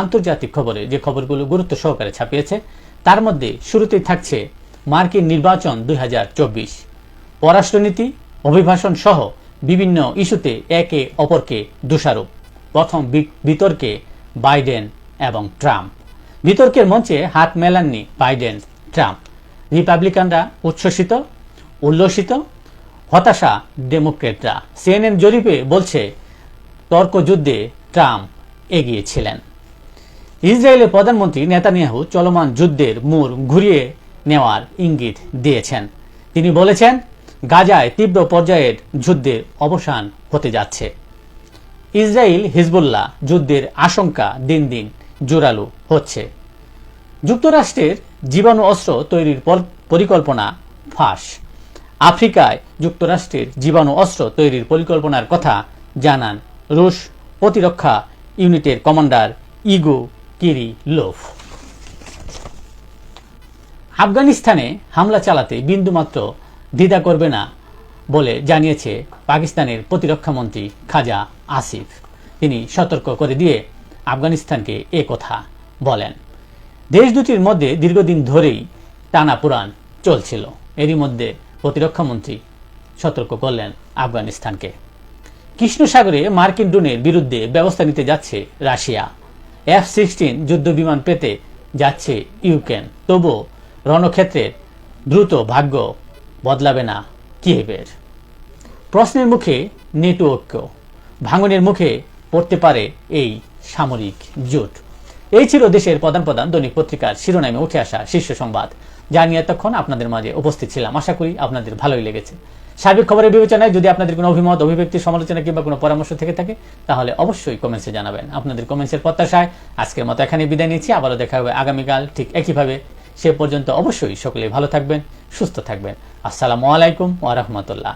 আন্তর্জাতিক খবরে যে খবরগুলো গুরুত্ব সহকারে ছাপিয়েছে, তার মধ্যে শুরুতেই থাকছে মার্কিন নির্বাচন দুই হাজার চব্বিশ। পররাষ্ট্রনীতি অভিভাষণ সহ বিভিন্ন ইস্যুতে একে অপরকে দোষারোপ। প্রথম বিতর্কে বাইডেন এবং ট্রাম্প। বিতর্কের মঞ্চে হাত মেলাননি বাইডেন, ট্রাম্প। রিপাবলিকানরা উচ্ছ্বসিত, উল্লসিত, হতাশা ডেমোক্রেটরা। সিএনএন জরিপে বলছে, তর্কযুদ্ধে ট্রাম্প এগিয়েছিলেন ইসরায়েলের প্রধানমন্ত্রী নেতানিয়াহু চলমান যুদ্ধের মূর ঘুরিয়ে নেওয়ার ইঙ্গিত দিয়েছেন। তিনি বলেছেন, গাজায় তীব্র পর্যায়ের যুদ্ধের অবসান হতে যাচ্ছে। ইসরায়েল হিজবুল্লাহ যুদ্ধের আশঙ্কা দিন দিন জোরালো হচ্ছে। যুক্তরাষ্ট্রের জীবাণু অস্ত্র তৈরির পরিকল্পনা ফাঁস। আফ্রিকায় যুক্তরাষ্ট্রের জীবাণু অস্ত্র তৈরির পরিকল্পনার কথা জানান রুশ প্রতিরক্ষা ইউনিটের কমান্ডার ইগো কিরি লোফ আফগানিস্তানে হামলা চালাতে বিন্দুমাত্র দ্বিধা করবে না বলে জানিয়েছে পাকিস্তানের প্রতিরক্ষা মন্ত্রী খাজা আসিফ। তিনি সতর্ক করে দিয়ে আফগানিস্তানকে এ কথা বলেন। দেশ দুটির মধ্যে দীর্ঘদিন ধরেই টানাপুরান চলছিল। এরই মধ্যে প্রতিরক্ষা মন্ত্রী সতর্ক করলেন আফগানিস্তানকে। কৃষ্ণ সাগরে মার্কিন ড্রোনের বিরুদ্ধে ব্যবস্থা নিতে যাচ্ছে রাশিয়া। এফ সিক্সটিন যুদ্ধ বিমান পেতে যাচ্ছে ইউক্রেন। তবুও রণক্ষেত্রের দ্রুত ভাগ্য বদলাবে না কিয়েভের। প্রশ্নের মুখে নেটওয়ার্ক ভাঙনের মুখে পড়তে পারে এই সামরিক জোট। এই ছিল দেশের প্রধান প্রধান দৈনিক পত্রিকার শিরোনামে উঠে আসা শীর্ষ সংবাদ। যা নিয়ে এতক্ষণ আপনাদের মাঝে উপস্থিত ছিলাম। আশা করি আপনাদের ভালোই লেগেছে। সার্বিক খবরের বিবেচনায় যদি আপনাদের কোনো অভিমত, অভিব্যক্তি, সমালোচনা কিংবা কোনো পরামর্শ থেকে থাকে, তাহলে অবশ্যই কমেন্টসে জানাবেন। আপনাদের কমেন্টসের প্রত্যাশায় আজকের মতো এখানে বিদায় নিচ্ছি। আবারও দেখা হবে আগামীকাল ঠিক একইভাবে। সে পর্যন্ত অবশ্যই সকলেই ভালো থাকবেন, সুস্থ থাকবেন। আসসালামু আলাইকুম ওয়া রাহমাতুল্লাহ।